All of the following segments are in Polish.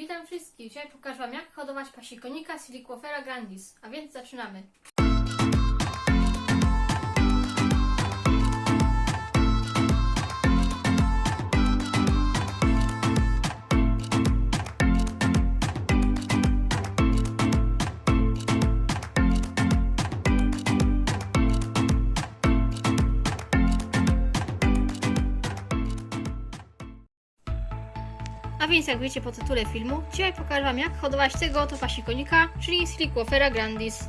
Witam wszystkich. Dzisiaj pokażę Wam jak hodować pasikonika Siliquifera grandis. A więc zaczynamy. A więc jak wiecie po tytule filmu, dzisiaj pokażę Wam jak hodować tego oto pasikonika, czyli Siliquifera grandis.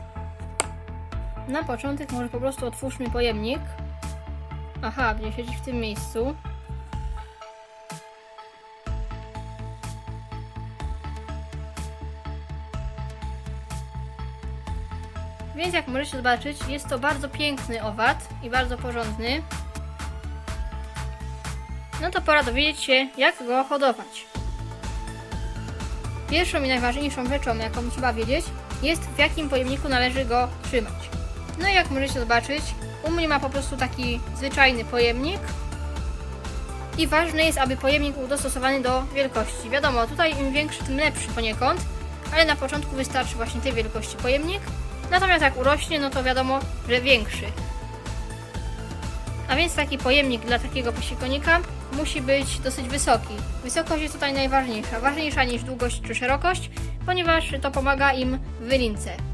Na początek może po prostu otwórzmy pojemnik. Aha, będzie siedzieć w tym miejscu. Więc jak możecie zobaczyć, jest to bardzo piękny owad i bardzo porządny. No to pora dowiedzieć się, jak go hodować. Pierwszą i najważniejszą rzeczą, jaką trzeba wiedzieć, jest w jakim pojemniku należy go trzymać. No i jak możecie zobaczyć, u mnie ma po prostu taki zwyczajny pojemnik. I ważne jest, aby pojemnik był dostosowany do wielkości. Wiadomo, tutaj im większy, tym lepszy poniekąd, ale na początku wystarczy właśnie tej wielkości pojemnik. Natomiast jak urośnie, no to wiadomo, że większy. A więc taki pojemnik dla takiego pasikonika musi być dosyć wysoki. Wysokość jest tutaj najważniejsza, ważniejsza niż długość czy szerokość, ponieważ to pomaga im w wylince.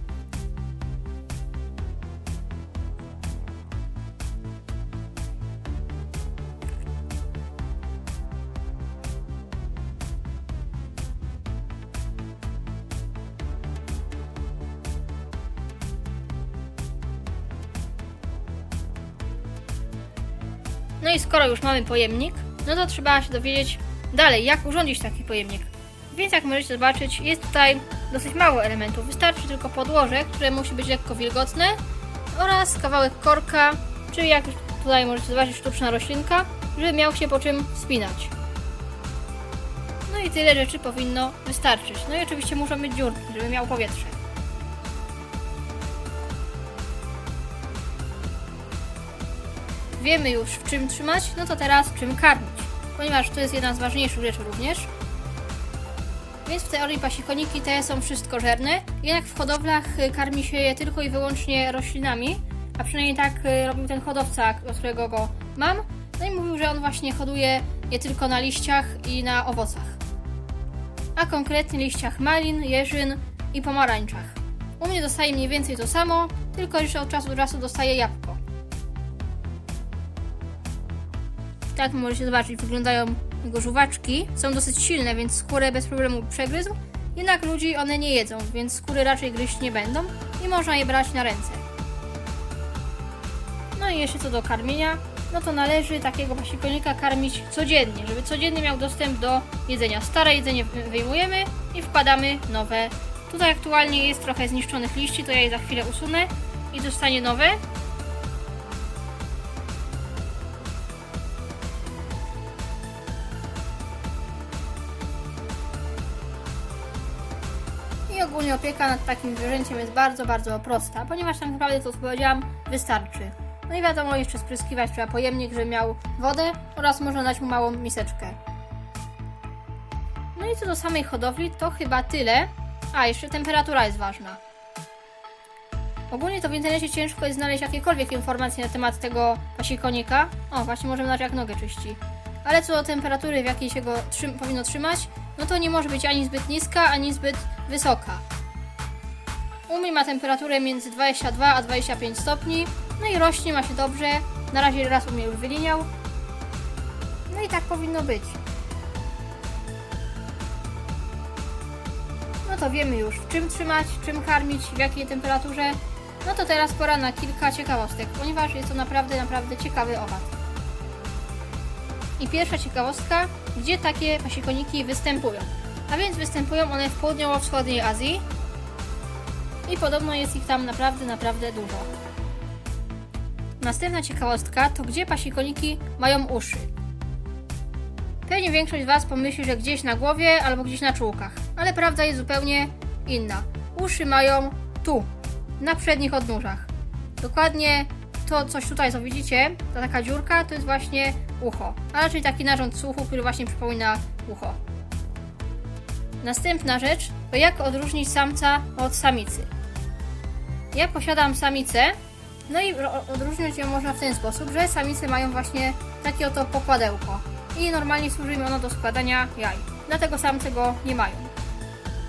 No i skoro już mamy pojemnik, no to trzeba się dowiedzieć dalej, jak urządzić taki pojemnik. Więc jak możecie zobaczyć, jest tutaj dosyć mało elementów. Wystarczy tylko podłoże, które musi być lekko wilgotne oraz kawałek korka, czyli jak już tutaj możecie zobaczyć sztuczna roślinka, żeby miał się po czym wspinać. No i tyle rzeczy powinno wystarczyć. No i oczywiście muszą być dziurki, żeby miał powietrze. Wiemy już w czym trzymać, no to teraz czym karmić, ponieważ to jest jedna z ważniejszych rzeczy również. Więc w teorii pasikoniki te są wszystkożerne, jednak w hodowlach y, karmi się je tylko i wyłącznie roślinami, a przynajmniej tak y, robił ten hodowca, od którego go mam. No i mówił, że on właśnie hoduje je tylko na liściach i na owocach. A konkretnie liściach malin, jeżyn i pomarańczach. U mnie dostaje mniej więcej to samo, tylko że od czasu do czasu dostaje jabłko. Tak możecie zobaczyć, wyglądają jego żuwaczki. Są dosyć silne, więc skórę bez problemu przegryzł. Jednak ludzi one nie jedzą, więc skóry raczej gryźć nie będą i można je brać na ręce. No i jeszcze co do karmienia, no to należy takiego pasikonika karmić codziennie, żeby codziennie miał dostęp do jedzenia. Stare jedzenie wy- wyjmujemy i wkładamy nowe. Tutaj aktualnie jest trochę zniszczonych liści, to ja je za chwilę usunę i dostanie nowe. I ogólnie opieka nad takim zwierzęciem jest bardzo, bardzo prosta, ponieważ tak naprawdę to, co powiedziałam, wystarczy. No i wiadomo, jeszcze spryskiwać trzeba pojemnik, żeby miał wodę oraz można dać mu małą miseczkę. No i co do samej hodowli, to chyba tyle. A, jeszcze temperatura jest ważna. Ogólnie to w internecie ciężko jest znaleźć jakiekolwiek informacje na temat tego pasikonika. O, właśnie możemy zobaczyć jak nogę czyści. Ale co do temperatury, w jakiej się go powinno trzymać, no to nie może być ani zbyt niska, ani zbyt wysoka. U mnie ma temperaturę między 22 a 25 stopni, no i rośnie ma się dobrze. Na razie raz u mnie już wyliniał. No i tak powinno być. No to wiemy już w czym trzymać, czym karmić, w jakiej temperaturze. No to teraz pora na kilka ciekawostek, ponieważ jest to naprawdę, naprawdę ciekawy owad. I pierwsza ciekawostka, gdzie takie pasikoniki występują. A więc występują one w południowo-wschodniej Azji i podobno jest ich tam naprawdę, naprawdę dużo. Następna ciekawostka to gdzie pasikoniki mają uszy. Pewnie większość z Was pomyśli, że gdzieś na głowie albo gdzieś na czułkach, ale prawda jest zupełnie inna. Uszy mają tu, na przednich odnóżach. Dokładnie to coś tutaj, co widzicie, ta taka dziurka, to jest właśnie ucho, a raczej taki narząd słuchu, który właśnie przypomina ucho. Następna rzecz to jak odróżnić samca od samicy. Ja posiadam samicę, no i odróżnić ją można w ten sposób, że samice mają właśnie takie oto pokładełko i normalnie służy im ono do składania jaj. Dlatego samce go nie mają.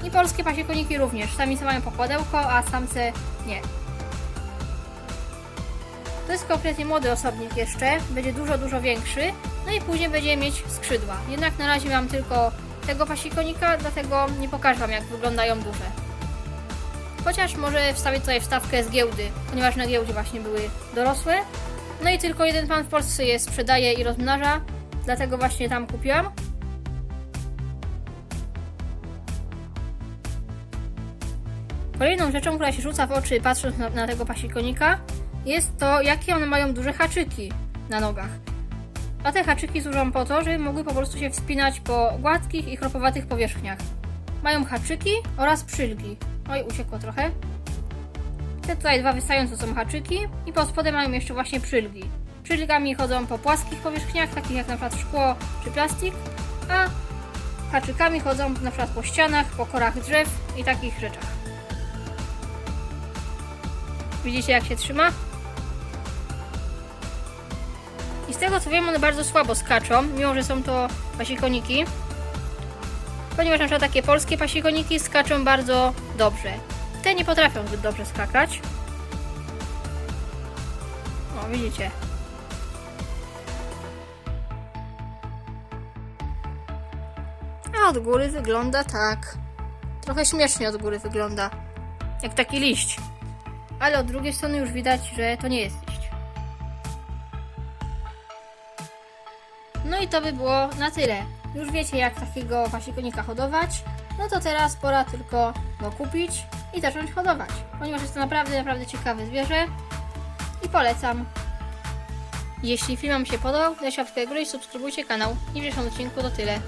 I polskie pasiekoniki również. Samice mają pokładełko, a samce nie. To jest kompletnie młody osobnik jeszcze, będzie dużo, dużo większy, no i później będzie mieć skrzydła. Jednak na razie mam tylko tego pasikonika, dlatego nie pokażę Wam jak wyglądają duże. Chociaż może wstawię tutaj wstawkę z giełdy, ponieważ na giełdzie właśnie były dorosłe. No i tylko jeden pan w Polsce je sprzedaje i rozmnaża, dlatego właśnie tam kupiłam. Kolejną rzeczą, która się rzuca w oczy patrząc na, na tego pasikonika, jest to, jakie one mają duże haczyki na nogach. A te haczyki służą po to, żeby mogły po prostu się wspinać po gładkich i chropowatych powierzchniach. Mają haczyki oraz przylgi. Oj, uciekło trochę. Te tutaj dwa wystające są haczyki i pod spodem mają jeszcze właśnie przylgi. Przylgami chodzą po płaskich powierzchniach, takich jak na przykład szkło czy plastik, a haczykami chodzą na przykład po ścianach, po korach drzew i takich rzeczach. Widzicie jak się trzyma? Z tego co wiem, one bardzo słabo skaczą, mimo że są to pasikoniki. Ponieważ na przykład takie polskie pasikoniki skaczą bardzo dobrze. Te nie potrafią zbyt dobrze skakać. O, widzicie. A od góry wygląda tak. Trochę śmiesznie od góry wygląda. Jak taki liść. Ale od drugiej strony już widać, że to nie jest No i to by było na tyle. Już wiecie, jak takiego pasikonika hodować. No to teraz pora tylko go kupić i zacząć hodować. Ponieważ jest to naprawdę, naprawdę ciekawe zwierzę. I polecam. Jeśli film Wam się podobał, dajcie łapkę w górę i subskrybujcie kanał. I w dzisiejszym odcinku to tyle.